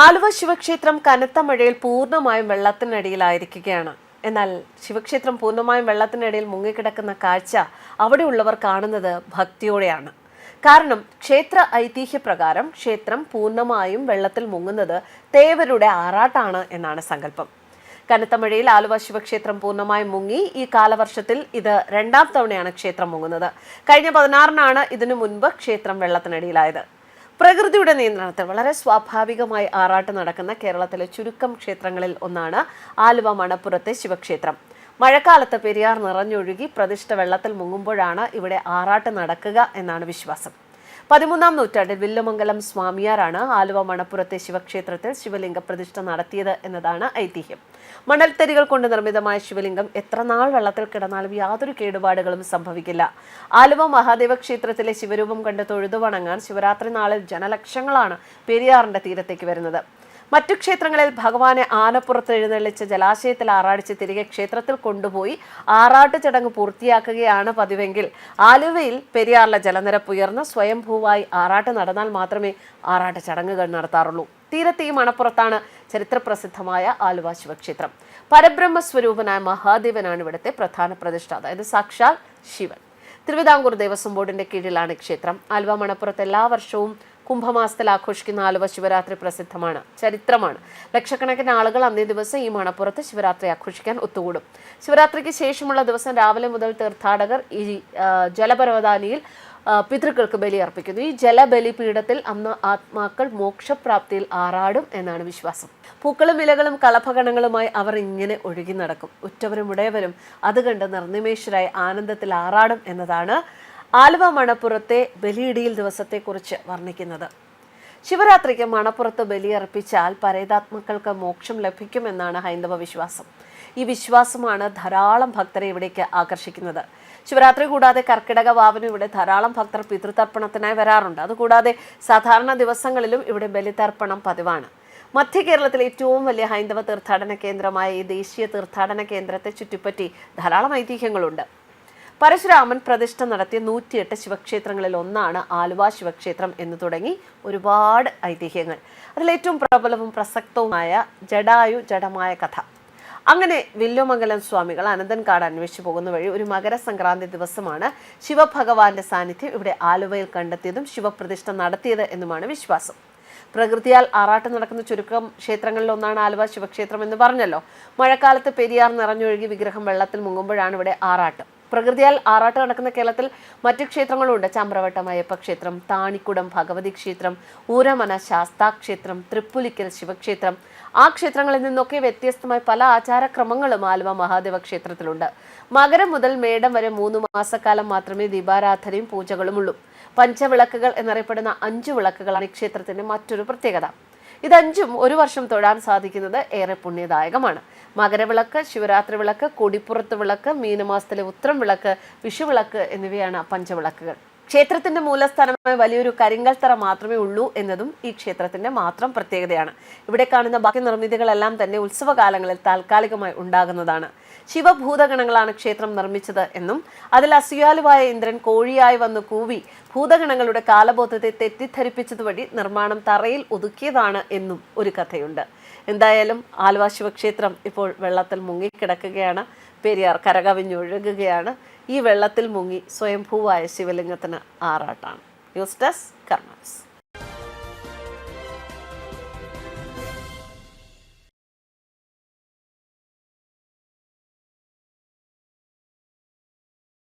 ആലുവ ശിവക്ഷേത്രം കനത്ത മഴയിൽ പൂർണമായും വെള്ളത്തിനടിയിലായിരിക്കുകയാണ്. എന്നാൽ ശിവക്ഷേത്രം പൂർണമായും വെള്ളത്തിനടിയിൽ മുങ്ങിക്കിടക്കുന്ന കാഴ്ച അവിടെയുള്ളവർ കാണുന്നത് ഭക്തിയോടെയാണ്. കാരണം ക്ഷേത്ര ഐതിഹ്യപ്രകാരം ക്ഷേത്രം പൂർണമായും വെള്ളത്തിൽ മുങ്ങുന്നത് തേവരുടെ ആറാട്ടാണ് എന്നാണ് സങ്കല്പം. കനത്ത മഴയിൽ ആലുവ ശിവക്ഷേത്രം പൂർണമായും മുങ്ങി ഈ കാലവർഷത്തിൽ ഇത് രണ്ടാം തവണയാണ് ക്ഷേത്രം മുങ്ങുന്നത്. കഴിഞ്ഞ പതിനാറിനാണ് ഇതിനു മുൻപ് ക്ഷേത്രം വെള്ളത്തിനടിയിലായത്. പ്രകൃതിയുടെ നിയന്ത്രണത്തിൽ വളരെ സ്വാഭാവികമായി ആറാട്ട് നടക്കുന്ന കേരളത്തിലെ ചുരുക്കം ക്ഷേത്രങ്ങളിൽ ഒന്നാണ് ആലുവ മണപ്പുറത്തെ ശിവക്ഷേത്രം. മഴക്കാലത്ത് പെരിയാർ നിറഞ്ഞൊഴുകി പ്രതിഷ്ഠ വെള്ളത്തിൽ മുങ്ങുമ്പോഴാണ് ഇവിടെ ആറാട്ട് നടക്കുക എന്നാണ് വിശ്വാസം. പതിമൂന്നാം നൂറ്റാണ്ടിൽ വില്ലുമംഗലം സ്വാമിയാരാണ് ആലുവ മണപ്പുറത്തെ ശിവക്ഷേത്രത്തിൽ ശിവലിംഗ പ്രതിഷ്ഠ നടത്തിയത് എന്നതാണ് ഐതിഹ്യം. മണൽത്തരികൾ കൊണ്ട് നിർമ്മിതമായ ശിവലിംഗം എത്ര നാൾ വെള്ളത്തിൽ കിടന്നാലും യാതൊരു കേടുപാടുകളും സംഭവിക്കില്ല. ആലുവ മഹാദേവ ക്ഷേത്രത്തിലെ ശിവരൂപം കണ്ട് തൊഴുതു വണങ്ങാൻ ശിവരാത്രി നാളിൽ ജനലക്ഷങ്ങളാണ് പെരിയാറിന്റെ തീരത്തേക്ക് വരുന്നത്. മറ്റു ക്ഷേത്രങ്ങളിൽ ഭഗവാനെ ആനപ്പുറത്ത് എഴുന്നള്ളിച്ച് ജലാശയത്തിൽ ആറാടിച്ച് തിരികെ ക്ഷേത്രത്തിൽ കൊണ്ടുപോയി ആറാട്ട് ചടങ്ങ് പൂർത്തിയാക്കുകയാണ് പതിവെങ്കിൽ. ആലുവയിൽ പെരിയാറിലെ ജലനിരപ്പ് ഉയർന്ന് സ്വയംഭൂവായി ആറാട്ട് നടന്നാൽ മാത്രമേ ആറാട്ട് ചടങ്ങുകൾ നടത്താറുള്ളൂ. തീരത്തെ ഈ മണപ്പുറത്താണ് ചരിത്രപ്രസിദ്ധമായ ആലുവ ശിവക്ഷേത്രം. പരബ്രഹ്മ സ്വരൂപനായ മഹാദേവനാണ് ഇവിടുത്തെ പ്രധാന പ്രതിഷ്ഠ. അതായത് സാക്ഷാൽ ശിവൻ. തിരുവിതാംകൂർ ദേവസ്വം ബോർഡിന്റെ കീഴിലാണ് ക്ഷേത്രം. ആലുവ മണപ്പുറത്ത് എല്ലാ വർഷവും കുംഭമാസത്തിൽ ആഘോഷിക്കുന്ന ആലുവ ശിവരാത്രി പ്രസിദ്ധമാണ് ചരിത്രമാണ്. ലക്ഷക്കണക്കിന് ആളുകൾ അന്നേ ദിവസം ഈ മണപ്പുറത്ത് ശിവരാത്രി ആഘോഷിക്കാൻ ഒത്തുകൂടും. ശിവരാത്രിക്ക് ശേഷമുള്ള ദിവസം രാവിലെ മുതൽ തീർത്ഥാടകർ ഈ ജലപരവതാനിയിൽ പിതൃക്കൾക്ക് ബലി അർപ്പിക്കുന്നു. ഈ ജലബലി പീഠത്തിൽ അന്ന് ആത്മാക്കൾ മോക്ഷപ്രാപ്തിയിൽ ആറാടും എന്നാണ് വിശ്വാസം. പൂക്കളും വിലകളും കളഭഗണങ്ങളുമായി അവർ ഇങ്ങനെ ഒഴുകി നടക്കും. ഉറ്റവരും ഉടയവരും അത് കണ്ട് നിർനിമേഷരായി ആനന്ദത്തിൽ ആറാടും എന്നതാണ് ആലുവ മണപ്പുറത്തെ ബലിയിടിയിൽ ദിവസത്തെക്കുറിച്ച് വർണിക്കുന്നത്. ശിവരാത്രിക്ക് മണപ്പുറത്ത് ബലിയർപ്പിച്ചാൽ പരേതാത്മാക്കൾക്ക് മോക്ഷം ലഭിക്കുമെന്നാണ് ഹൈന്ദവ വിശ്വാസം. ഈ വിശ്വാസമാണ് ധാരാളം ഭക്തരെ ഇവിടേക്ക് ആകർഷിക്കുന്നത്. ശിവരാത്രി കൂടാതെ കർക്കിടക വാവിനും ഇവിടെ ധാരാളം ഭക്തർ പിതൃതർപ്പണത്തിനായി വരാറുണ്ട്. അതുകൂടാതെ സാധാരണ ദിവസങ്ങളിലും ഇവിടെ ബലിതർപ്പണം പതിവാണ്. മധ്യ കേരളത്തിലെ ഏറ്റവും വലിയ ഹൈന്ദവ തീർത്ഥാടന കേന്ദ്രമായ ഈ ദേശീയ തീർത്ഥാടന കേന്ദ്രത്തെ ചുറ്റിപ്പറ്റി ധാരാളം ഐതിഹ്യങ്ങളുണ്ട്. പരശുരാമൻ പ്രതിഷ്ഠ നടത്തിയ നൂറ്റിയെട്ട് ശിവക്ഷേത്രങ്ങളിൽ ഒന്നാണ് ആലുവ ശിവക്ഷേത്രം എന്ന് തുടങ്ങി ഒരുപാട് ഐതിഹ്യങ്ങൾ. അതിലേറ്റവും പ്രബലവും പ്രസക്തവുമായ ജഡായു ജഡമായ കഥ. അങ്ങനെ വില്ലുമംഗലം സ്വാമികൾ അനന്തൻകാട് അന്വേഷിച്ചു പോകുന്ന വഴി ഒരു മകരസംക്രാന്തി ദിവസമാണ് ശിവഭഗവാന്റെ സാന്നിധ്യം ഇവിടെ ആലുവയിൽ കണ്ടെത്തിയതും ശിവപ്രതിഷ്ഠ നടത്തിയത് എന്നുമാണ് വിശ്വാസം. പ്രകൃതിയാൽ ആറാട്ട് നടക്കുന്ന ചുരുക്കം ക്ഷേത്രങ്ങളിൽ ഒന്നാണ് ആലുവ ശിവക്ഷേത്രം എന്ന് പറഞ്ഞല്ലോ. മഴക്കാലത്ത് പെരിയാർ നിറഞ്ഞൊഴുകി വിഗ്രഹം വെള്ളത്തിൽ മുങ്ങുമ്പോഴാണ് ഇവിടെ ആറാട്ട്. പ്രകൃതിയാൽ ആറാട്ട് നടക്കുന്ന കേരളത്തിൽ മറ്റു ക്ഷേത്രങ്ങളുണ്ട്. ചമ്രവട്ടം അയ്യപ്പ ക്ഷേത്രം താണിക്കുടം ഭഗവതി ക്ഷേത്രം ഊരമന ശാസ്താക്ഷേത്രം തൃപ്പുലിക്കൽ ശിവക്ഷേത്രം. ആ ക്ഷേത്രങ്ങളിൽ നിന്നൊക്കെ വ്യത്യസ്തമായ പല ആചാരക്രമങ്ങളും ആലുവ മഹാദേവ ക്ഷേത്രത്തിലുണ്ട്. മകരം മുതൽ മേടം വരെ മൂന്ന് മാസക്കാലം മാത്രമേ ദീപാരാധനയും പൂജകളും ഉള്ളൂ. പഞ്ചവിളക്കുകൾ എന്നറിയപ്പെടുന്ന അഞ്ചു വിളക്കുകളാണ് ക്ഷേത്രത്തിന്റെ മറ്റൊരു പ്രത്യേകത. ഇതഞ്ചും ഒരു വർഷം തൊഴാൻ സാധിക്കുന്നത് ഏറെ പുണ്യദായകമാണ്. മകരവിളക്ക് ശിവരാത്രി വിളക്ക് കൊടിപ്പുറത്ത് വിളക്ക് മീനമാസത്തിലെ ഉത്രം വിളക്ക് വിഷുവിളക്ക് എന്നിവയാണ് പഞ്ചവിളക്കുകൾ. ക്ഷേത്രത്തിന്റെ മൂലസ്ഥാനമായ വലിയൊരു കരിങ്കൽ തറ മാത്രമേ ഉള്ളൂ എന്നതും ഈ ക്ഷേത്രത്തിന്റെ മാത്രം പ്രത്യേകതയാണ്. ഇവിടെ കാണുന്ന ബാക്കി നിർമ്മിതികളെല്ലാം തന്നെ ഉത്സവകാലങ്ങളിൽ താൽക്കാലികമായി ഉണ്ടാകുന്നതാണ്. ശിവഭൂതഗണങ്ങളാണ് ക്ഷേത്രം നിർമ്മിച്ചത് എന്നും അതിൽ അസുയാലുവായ ഇന്ദ്രൻ കോഴിയായി വന്ന് കൂവി ഭൂതഗണങ്ങളുടെ കാലബോധത്തെ തെറ്റിദ്ധരിപ്പിച്ചതുവഴി നിർമ്മാണം തറയിൽ ഒതുക്കിയതാണ് എന്നും ഒരു കഥയുണ്ട്. എന്തായാലും ആലുവ ശിവക്ഷേത്രം ഇപ്പോൾ വെള്ളത്തിൽ മുങ്ങിക്കിടക്കുകയാണ്. പെരിയാർ കരകവിഞ്ഞൊഴുകുകയാണ്. ഈ വെള്ളത്തിൽ മുങ്ങി സ്വയംഭൂവായ ശിവലിംഗത്തിന് ആറാട്ടാണ്. News desk karmas